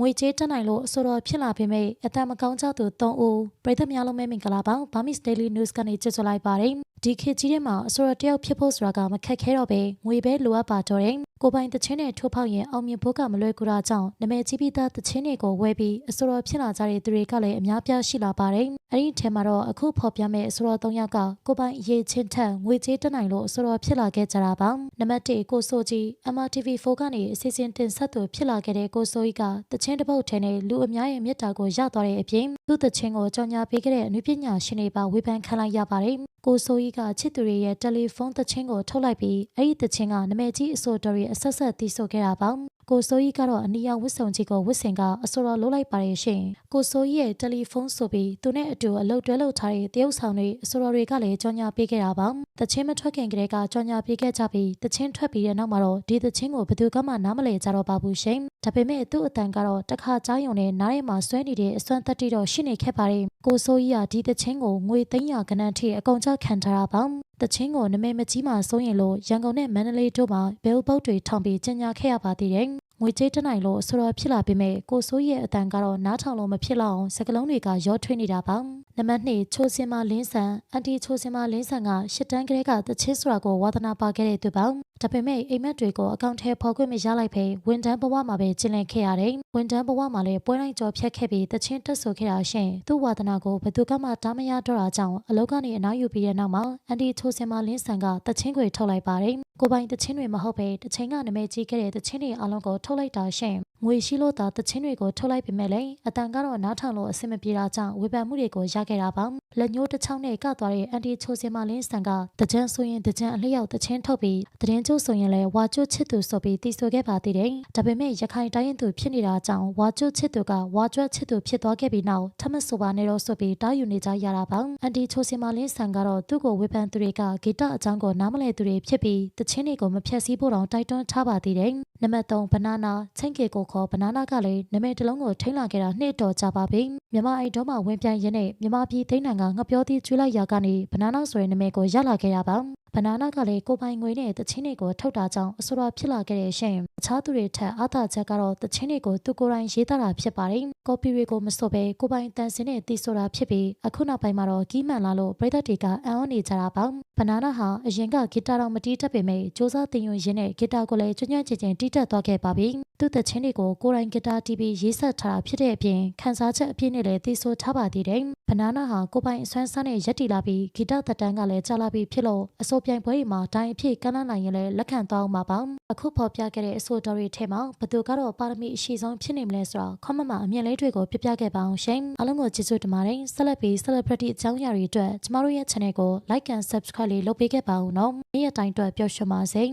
ငွေကြေးတက်နိုင်လို့အဆိုတော်ဖြစ်လာပေမဲ့အတန်မကောင်းကြသူ၃ဦးပြည်သက်များလုံးပဲမင်္ဂလာပါဘာမစ်ဒေးလီနျူးစ်ကနေကြိုဆိုလိုက်ပါတယ်ဒီခေတ်ကြီးထဲမှာအဆိုတော်တယောက်ဖြစ်ဖို့ဆိုတာကမခက်ခဲတော့ပဲငွေပဲလိုအပ်ပါတော့တယ်ကိုပိုင်တချင်းနဲ့ထိုးဖောက်ရင်အောင်မြင်ဖို့ကမလွယ်ကူတာကြောင့်နမဲကြီးပြီးသားတချင်းတွေကိုဝယ်ပြီးအဆိုတော်ဖြစ်လာကြတဲ့သူတွေကလည်းအများပြားရှိလာပါတယ်အဲ့ဒီထဲမှာတော့အခုဖော်ပြမဲ့အဆိုတော်၃ယောက်ကကိုပိုင်အရေးချင်းထက်ငွေကြေးတက်နိုင်လို့အဆိုတော်ဖြစ်လာခဲ့ကြတာပါနံပါတ်၁ကိုဆိုကြီး MRTV4 ကနေအစီအစဉ်တင်ဆက်သူဖြစ်လာခဲ့တဲ့ကိုဆိုကြီးကတချင်းတစ်ပုတ်ထဲနဲ့လူအများရဲ့မြတ်တာကိုရသွားတဲ့အပြင်သူ့တချင်းကိုကြော်ညာပေးခဲ့တဲ့အနုပညာရှင်တွေပါဝေဖန်ခံလိုက်ရပါတယ်ကိုဆိုကြီးကချစ်သူတွေရဲ့တယ်လီဖုန်းသချင်းကိုထုတ်လိုက်ပြီးအဲ့ဒီသချင်းကနာမည်ကြီးအဆိုတော်တွေအဆက်ဆက်တီးဆိုခဲ့တာပါ ကိုဆိုကြီးကတော့အနီရောင်ဝတ်စုံကြီးကိုဝတ်ဆင်ကအဆိုတော်လုံးလိုက်ပါတယ်ရှင်ကိုဆိုကြီးရဲ့တယ်လီဖုန်းဆိုပြီးသူနဲ့အတူအလုပ်တွဲလုပ်ထားတဲ့တရုတ်ဆောင်တွေအဆိုတော်တွေကလည်းကြော်ညာပေးခဲ့တာပါတချင်းမထွက်ခင်ကတည်းကကြော်ညာပေးခဲ့ကြပြီးတချင်းထွက်ပြီးတဲ့နောက်မှာတော့ဒီတချင်းကိုဘယ်သူကမှနားမလည်ကြတော့ပါဘူးရှင်ဒါပေမဲ့သူ့အတန်ကတော့တစ်ခါကြားယုံနဲ့နားထဲမှာဆွဲနေတဲ့အစွမ်းတက်တီတော့ရှိနေခဲ့ပါတယ်ကိုဆိုကြီးကဒီတချင်းကိုငွေသိန်းရာကနန်းထိအကုန်ကျခံထားတာပါ တချင်းကိုနမဲမကြီးမှစိုးရင်လို့ရန်ကုန်နဲ့မန္တလေးတို့မှာဘဲဥပုတ်တွေထောင်ပြီးကျင်ညာခဲ့ရပါသေးတယ်ငွေကြေးတက်နိုင်လို့အဆိုတော်ဖြစ်လာပေမဲ့ကိုဆိုးရဲ့အတန်ကတော့နားထောင်လို့မဖြစ်လောက်အောင်စကလုံးတွေကရောထွေးနေတာပါ နံပါတ်2ချိုးစင်မလင်းဆန်အန်တီချိုးစင်မလင်းဆန်ကရှစ်တန်းကလေးကတချစ်ဆိုတာကိုဝါသနာပါခဲ့တဲ့သူပါဒါပေမဲ့အိမ်မက်တွေကိုအကောင့်ထဲပေါ်ခွင့်မရလိုက်ပဲဝန်တန်းဘဝမှာပဲကျင်လည်ခဲ့ရတယ်ဝန်တန်းဘဝမှာလည်းပွဲတိုင်းကြော်ဖြတ်ခဲ့ပြီးတချင်းတက်ဆိုခဲ့တာရှင်သူ့ဝါသနာကိုဘယ်သူကမှတားမရတော့တာကြောင့်အလောက်ကနေအနားယူပြီးတဲ့နောက်မှာအန်တီချိုးစင်မလင်းဆန်ကတချင်းခွေထုတ်လိုက်ပါတယ်ကိုပိုင်တချင်းတွေမဟုတ်ပဲတချင်းကနမဲကြီးခဲ့တဲ့တချင်းတွေအလုံးကိုထုတ်လိုက်တာရှင်ငွေရှိလို့သာတချင်းတွေကိုထုတ်လိုက်ပေမဲ့လည်းအတန်ကတော့နားထောင်လို့အဆင်မပြေတာကြောင့်ဝေဖန်မှုတွေကိုရခဲ့တာပါလက်ညှိုးတစ်ချောင်းနဲ့ကသွားတဲ့အန်တီချိုစင်မလင်းဆန်ကတကြံဆိုရင်တကြံအလျောက်တချင်းထုတ်ပြီးတရင်ကျိုးဆိုရင်လည်းဝါကျွတ်ချစ်သူဆိုပြီးတီးဆိုခဲ့ပါသေးတယ်ဒါပေမဲ့ရခိုင်တိုင်းရင်သူဖြစ်နေတာကြောင့်ဝါကျွတ်ချစ်သူကဝါကျွတ်ချစ်သူဖြစ်သွားခဲ့ပြီးနောက်ထမဆိုပါနဲ့တော့ဆိုပြီးတားယူနေကြရတာပါအန်တီချိုစင်မလင်းဆန်ကတော့သူ့ကိုဝေဖန်သူတွေကဂီတအကြောင်းကိုနားမလည်သူတွေဖြစ်ပြီးတချင်းတွေကိုမဖြတ်စည်းဖို့တောင်တိုက်တွန်းထားပါသေးတယ်နံပါတ်3ဘနာနာချင်းကေကိုခေါ်ဘနာနာကလည်းနမဲတစ်လုံးကိုထိန်းလာခဲ့တာနှစ်တော်ကြာပါပြီမြမအိတ်တော်မှာဝင်ပြန်ရင်းနဲ့မြမပြည်သိန်းနိုင်ကငပြောသေးကျွေးလိုက်ရာကနေဘနာနာဆိုတဲ့နမဲကိုရလာခဲ့တာပါဘနာနာကလည်းကိုပိုင်ငွေနဲ့တချင်းတွေကိုထုတ်တာကြောင့်အဆိုတော်ဖြစ်လာခဲ့တဲ့ရှင်အခြားသူတွေထက်အားသာချက်ကတော့တချင်းတွေကိုသူကိုယ်တိုင်ရေးသားတာဖြစ်ပါတယ်ကော်ပီတွေကိုမစွတ်ပဲကိုပိုင်တန်စင်နဲ့တီးဆိုတာဖြစ်ပြီးအခုနောက်ပိုင်းမှာတော့ကီးမှန်လာလို့ပြည်သက်တွေကအံ့ဩနေကြတာပါဘနာနာဟာအရင်ကဂီတာတော့မတီးတတ်ပေမဲ့စ조사တင်ယူရင်းနဲ့ဂီတာကိုလည်းကျွမ်းကျွမ်းကျင်ကျင်တီးတတ်သွားခဲ့ပါပြီသူ့တချင်းတွေကိုကိုယ်တိုင်ဂီတာတီးပြီးရေးဆက်ထားတာဖြစ်တဲ့အပြင်ခန်းစားချက်အပြည့်နဲ့လည်းတီးဆိုထားပါသေးတယ်ဘနာနာဟာကိုပိုင်အစွမ်းစားနဲ့ရက်တီလာပြီးဂီတသက်တမ်းကလည်းကြာလာပြီးဖြစ်လို့အစိုးပြိုင်ပွဲတွေမှာတိုင်းအဖြစ်ကမ်းလှမ်းနိုင်ရင်လည်းလက်ခံသွားအောင်ပါပါအခုဖော်ပြခဲ့တဲ့အဆိုတော်တွေထဲမှာဘသူကတော့ပါရမီအရှိဆုံးဖြစ်နေမလဲဆိုတော့ comment မှာအမြင်လေးတွေကိုပြပြခဲ့ပါအောင်ရှင်အားလုံးကိုကျေးဇူးတင်ပါတယ်ဆက်လက်ပြီး celebrity အကြောင်းအရာတွေအတွက်ကျမတို့ရဲ့ channel ကို like and subscribe လေးလုပ်ပေးခဲ့ပါဦးနော်နေ့ရက်တိုင်းအတွက်ပျော်ရွှင်ပါစေ